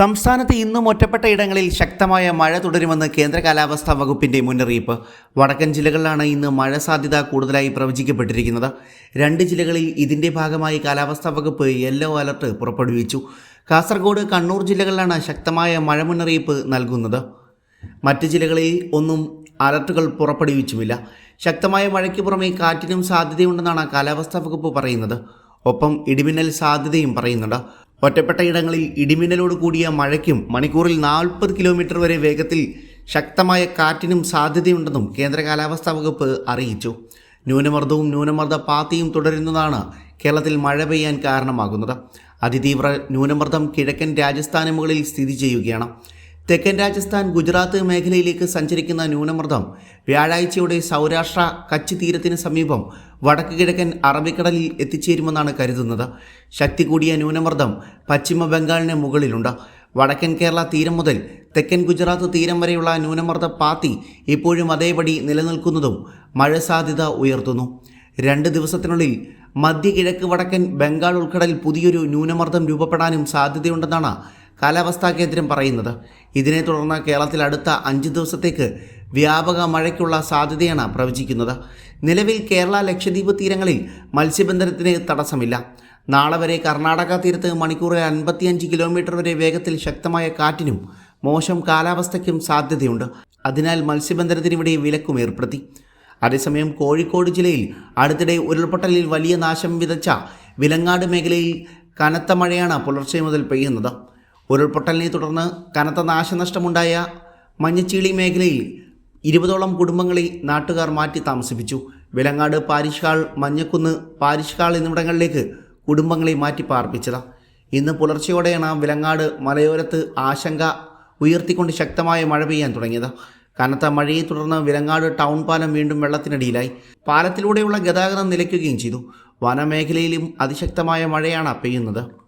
സംസ്ഥാനത്ത് ഇന്നും ഒറ്റപ്പെട്ട ഇടങ്ങളിൽ ശക്തമായ മഴ തുടരുമെന്ന് കേന്ദ്ര കാലാവസ്ഥാ വകുപ്പിന്റെ മുന്നറിയിപ്പ്. വടക്കൻ ജില്ലകളിലാണ് ഇന്ന് മഴ സാധ്യത കൂടുതലായി പ്രവചിക്കപ്പെട്ടിരിക്കുന്നത്. രണ്ട് ജില്ലകളിൽ ഇതിന്റെ ഭാഗമായി കാലാവസ്ഥാ വകുപ്പ് യെല്ലോ അലർട്ട് പുറപ്പെടുവിച്ചു. കാസർഗോഡ് കണ്ണൂർ ജില്ലകളിലാണ് ശക്തമായ മഴ മുന്നറിയിപ്പ് നൽകുന്നത്. മറ്റ് ജില്ലകളിൽ ഒന്നും അലർട്ടുകൾ പുറപ്പെടുവിച്ചുമില്ല. ശക്തമായ മഴയ്ക്ക് പുറമെ കാറ്റിനും സാധ്യതയുണ്ടെന്നാണ് കാലാവസ്ഥാ വകുപ്പ് പറയുന്നത്. ഒപ്പം ഇടിമിന്നൽ സാധ്യതയും പറയുന്നുണ്ട്. ഒറ്റപ്പെട്ട ഇടങ്ങളിൽ ഇടിമിന്നലോട് കൂടിയ മഴയ്ക്കും മണിക്കൂറിൽ നാൽപ്പത് കിലോമീറ്റർ വരെ വേഗത്തിൽ ശക്തമായ കാറ്റിനും സാധ്യതയുണ്ടെന്നും കേന്ദ്ര കാലാവസ്ഥാ വകുപ്പ് അറിയിച്ചു. ന്യൂനമർദ്ദവും ന്യൂനമർദ്ദ പാത്തിയും തുടരുന്നതാണ് കേരളത്തിൽ മഴ പെയ്യാൻ കാരണമാകുന്നത്. അതിതീവ്ര ന്യൂനമർദ്ദം കിഴക്കൻ രാജസ്ഥാന് മുകളിൽ സ്ഥിതി ചെയ്യുകയാണ്. തെക്കൻ രാജസ്ഥാൻ ഗുജറാത്ത് മേഖലയിലേക്ക് സഞ്ചരിക്കുന്ന ന്യൂനമർദ്ദം വ്യാഴാഴ്ചയോടെ സൗരാഷ്ട്ര കച്ച് തീരത്തിന് സമീപം വടക്ക് കിഴക്കൻ അറബിക്കടലിൽ എത്തിച്ചേരുമെന്നാണ് കരുതുന്നത്. ശക്തി കൂടിയ ന്യൂനമർദ്ദം പശ്ചിമ ബംഗാളിന് മുകളിലുണ്ട്. വടക്കൻ കേരള തീരം മുതൽ തെക്കൻ ഗുജറാത്ത് തീരം വരെയുള്ള ന്യൂനമർദ്ദ പാത്തി ഇപ്പോഴും അതേപടി നിലനിൽക്കുന്നതും മഴ സാധ്യത ഉയർത്തുന്നു. രണ്ട് ദിവസത്തിനുള്ളിൽ മധ്യ കിഴക്ക് വടക്കൻ ബംഗാൾ ഉൾക്കടലിൽ പുതിയൊരു ന്യൂനമർദ്ദം രൂപപ്പെടാനും സാധ്യതയുണ്ടെന്നാണ് കാലാവസ്ഥാ കേന്ദ്രം പറയുന്നത്. ഇതിനെ തുടർന്ന് കേരളത്തിൽ അടുത്ത അഞ്ച് ദിവസത്തേക്ക് വ്യാപക മഴയ്ക്കുള്ള സാധ്യതയാണ് പ്രവചിക്കുന്നത്. നിലവിൽ കേരള ലക്ഷദ്വീപ് തീരങ്ങളിൽ മത്സ്യബന്ധനത്തിന് തടസ്സമില്ല. നാളെ വരെ കർണാടക തീരത്ത് മണിക്കൂറിൽ അൻപത്തിയഞ്ച് കിലോമീറ്റർ വരെ വേഗത്തിൽ ശക്തമായ കാറ്റിനും മോശം കാലാവസ്ഥയ്ക്കും സാധ്യതയുണ്ട്. അതിനാൽ മത്സ്യബന്ധനത്തിന് ഇവിടെ വിലക്കും ഏർപ്പെടുത്തി. അതേസമയം കോഴിക്കോട് ജില്ലയിൽ അടുത്തിടെ ഉരുൾപൊട്ടലിൽ വലിയ നാശം വിതച്ച വിലങ്ങാട് മേഖലയിൽ കനത്ത മഴയാണ് പുലർച്ചെ മുതൽ പെയ്യുന്നത്. ഉരുൾപൊട്ടലിനെ തുടർന്ന് കനത്ത നാശനഷ്ടമുണ്ടായ മഞ്ഞച്ചീളി മേഖലയിൽ ഇരുപതോളം കുടുംബങ്ങളെ നാട്ടുകാർ മാറ്റി താമസിപ്പിച്ചു. Vilangad parish hall Manjakkunnu parish hall എന്നിവിടങ്ങളിലേക്ക് കുടുംബങ്ങളെ മാറ്റി പാർപ്പിച്ചത്. ഇന്ന് പുലർച്ചെയോടെയാണ് വിലങ്ങാട് മലയോരത്ത് ആശങ്ക ഉയർത്തിക്കൊണ്ട് ശക്തമായ മഴ പെയ്യാൻ തുടങ്ങിയത്. കനത്ത മഴയെ തുടർന്ന് വിലങ്ങാട് ടൗൺ പാലം വീണ്ടും വെള്ളത്തിനടിയിലായി. പാലത്തിലൂടെയുള്ള ഗതാഗതം നിലയ്ക്കുകയും ചെയ്തു. വനമേഖലയിലും അതിശക്തമായ മഴയാണ് പെയ്യുന്നത്.